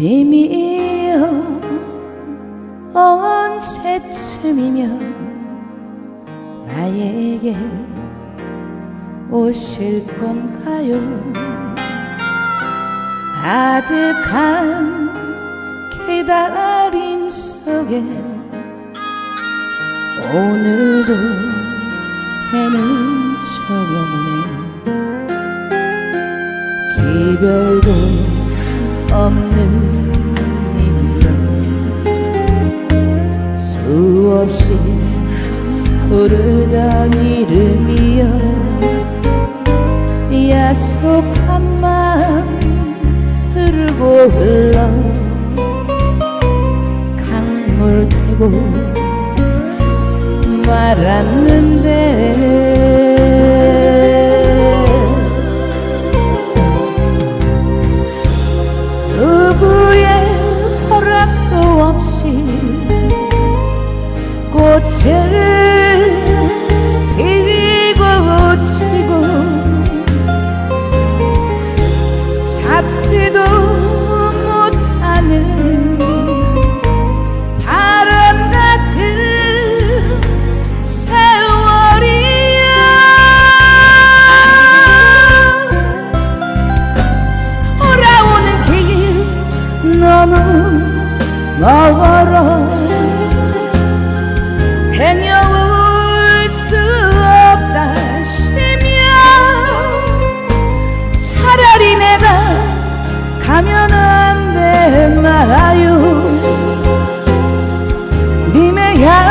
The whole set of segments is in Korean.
님이여 언제쯤이면 나에게 오실 건가요? 아득한 기다림 속에 오늘도 해는 저머네 기별도 없는 님이여 수없이 부르던 이름이여 야속한 마음 흐르고 흘러 강물 되고 말았는데 꽃은 피고 지고 잡지도 못하는 바람 같은 세월이야. 돌아오는 길 너무 멀어 가면 안 되나요. 님의 향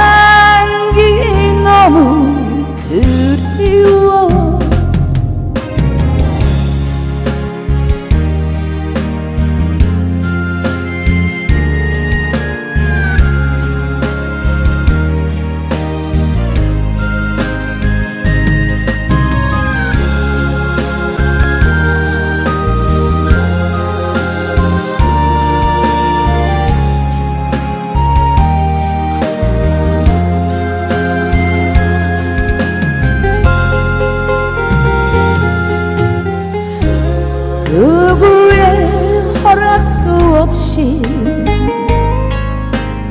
누구의 허락도 없이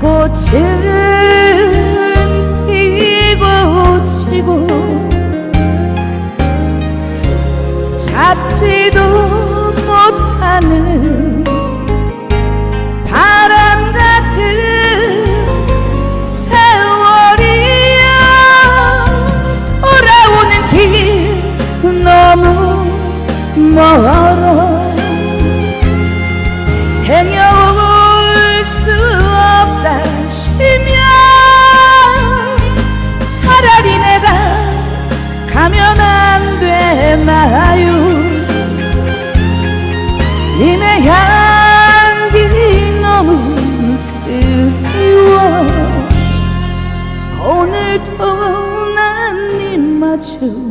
꽃은 피고 지고 잡지도 못하는 멀어 행여올 수 없다 시면 차라리 내가 가면 안 되나요? 님의 향기 너무 그리워. 오늘도 난 님마저